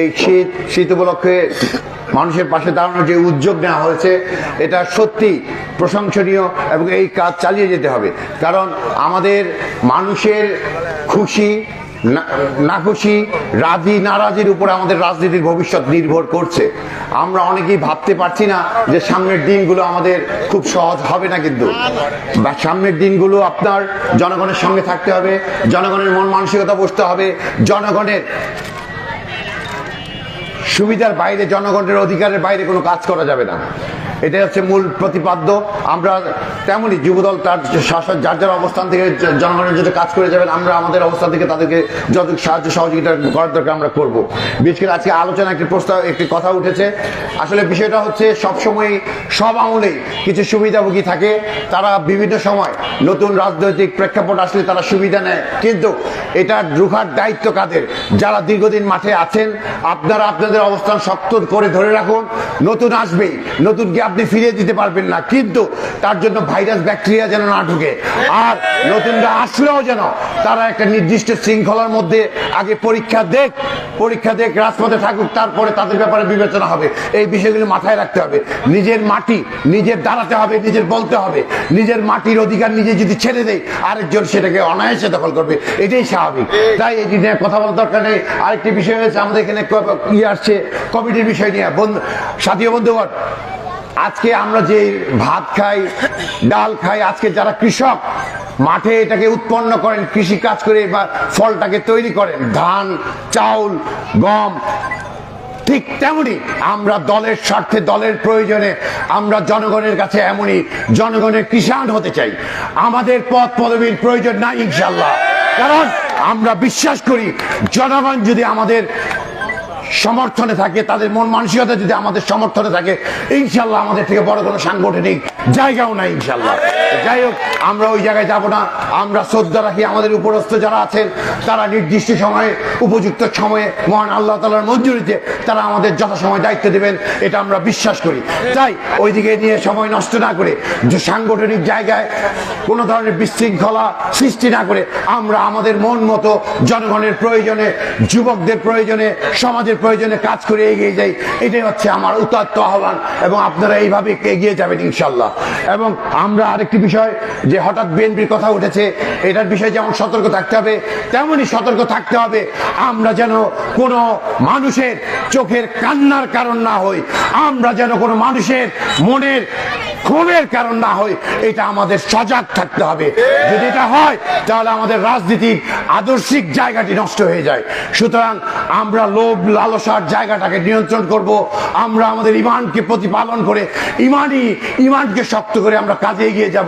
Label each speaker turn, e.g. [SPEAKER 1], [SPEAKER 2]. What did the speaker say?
[SPEAKER 1] এই শীত শীত উপলক্ষে মানুষের পাশে দাঁড়ানোর যে উদ্যোগ নেওয়া হয়েছে, এটা সত্যি প্রশংসনীয় এবং এই কাজ চালিয়ে যেতে হবে। কারণ আমাদের মানুষের খুশি, না- খুশি রাজি, নারাজির উপরে আমাদের রাজনীতির ভবিষ্যৎ নির্ভর করছে। আমরা অনেকেই ভাবতে পারছি না যে সামনের দিনগুলো আমাদের খুব সহজ হবে না কিন্তু। বা সামনের দিনগুলো আপনার জনগণের সঙ্গে থাকতে হবে, জনগণের মন মানসিকতা বসতে হবে, জনগণের সুবিধার বাইরে জনগণের অধিকারের বাইরে কোনো কাজ করা যাবে না। এটাই হচ্ছে মূল প্রতিপাদ্য। আমরা তেমনই যুবদল তার শাসক যার যার অবস্থান থেকে জনগণের জন্য কাজ করে যাবেন, আমরা আমাদের অবস্থান থেকে তাদেরকে যত সাহায্য সহযোগিতা করার দরকার আমরা করব। বিশেষ করে আজকে আলোচনা একটি প্রস্তাব একটি কথা উঠেছে। আসলে বিষয়টা হচ্ছে সবসময় সব আমলেই কিছু সুবিধাভোগী থাকে। তারা বিভিন্ন সময় নতুন রাজনৈতিক প্রেক্ষাপট আসলে তারা সুবিধা নেয়। কিন্তু এটা রুখার দায়িত্ব কাদের? যারা দীর্ঘদিন মাঠে আছেন, আপনারা আপনাদের অবস্থান শক্ত করে ধরে রাখুন। নতুন আসবেই। নতুন নতুনকে আপনি ফিরিয়ে দিতে পারবেন না। কিন্তু তার জন্য ভাইরাস ব্যাকটেরিয়া যেন না ঢুকে। আর নতুনরা আসলেও যেন তারা একটা নির্দিষ্ট শৃঙ্খলার মধ্যে আগে পরীক্ষা দেখ পরীক্ষা দেখ, রাজপথে থাকুক, তারপরে তাদের ব্যাপারে বিবেচনা হবে। এই বিষয়গুলো মাথায় রাখতে হবে। নিজের মাটি নিজের দাঁড়াতে হবে, নিজের বলতে হবে। নিজের মাটির অধিকার নিজে যদি ছেড়ে দেয়, আরেকজন সেটাকে অনায়াসে দখল করবে। এটাই স্বাভাবিক। তাই এই নিয়ে কথা বলার দরকার নেই। আরেকটি বিষয় হয়েছে, আমাদের এখানে ক- ইয়ে আসছে কমিটির বিষয় নিয়ে। বন্ধু সাথী বন্ধুগণ আজকে আমরা যে ভাত খাই, ডাল খাই, আজকে যারা কৃষক, মাঠে এটাকে উৎপন্ন করেন, কৃষি কাজ করে বা ফলটাকে তৈরি করেন, ধান, চাউল, গম, ঠিক তেমনি আমরা দলের স্বার্থে, দলের প্রয়োজনে আমরা জনগণের কাছে এমনই জনগণের কিষাণ হতে চাই। আমাদের পদ পদবীর প্রয়োজন নাই ইনশাল্লাহ কারণ আমরা বিশ্বাস করি, জনগণ যদি আমাদের সমর্থনে থাকে, তাদের মন মানসিকতা যদি আমাদের সমর্থনে থাকে ইনশাল্লাহ আমাদের থেকে বড় কোনো সাংগঠনিক জায়গাও নাই ইনশাল্লাহ যাই হোক, আমরা ওই জায়গায় যাব না। আমরা শ্রদ্ধা রাখি আমাদের উপরস্থ যারা আছেন, তারা নির্দিষ্ট সময়ে, উপযুক্ত সময়ে, মহান আল্লাহ তালার মঞ্জুরিতে তারা আমাদের যথাসময় দায়িত্ব দেবেন, এটা আমরা বিশ্বাস করি। তাই ওইদিকে নিয়ে সময় নষ্ট না করে, যে সাংগঠনিক জায়গায় কোনো ধরনের বিশৃঙ্খলা সৃষ্টি না করে, আমরা আমাদের মন মতো জনগণের প্রয়োজনে, যুবকদের প্রয়োজনে, সমাজের প্রয়োজনে কাজ করে এগিয়ে যাই। এটাই হচ্ছে আমার উত্তত্ত আহ্বান, এবং আপনারা এইভাবে এগিয়ে যাবেন ইনশাল্লাহ এবং আমরা আরেকটি বিষয়, যে হঠাৎ বিএনপির কথা উঠেছে, এটার বিষয়ে যেমন সতর্ক থাকতে হবে, তেমনই সতর্ক থাকতে হবে। আমরা যেন কোনো মানুষের চোখের কান্নার কারণ না হই। আমরা যেন কোনো মানুষের মনের ক্ষোভের কারণ না হয় এটা আমাদের সজাগ থাকতে হবে। যদি এটা হয়, তাহলে আমাদের রাজনীতির আদর্শিক জায়গাটি নষ্ট হয়ে যায়। সুতরাং আমরা লোভ, লালসার জায়গাটাকে নিয়ন্ত্রণ করব। আমরা আমাদের ইমানকে প্রতিপালন করে, ইমানই, ইমানকে শক্ত করে আমরা কাজে এগিয়ে যাব।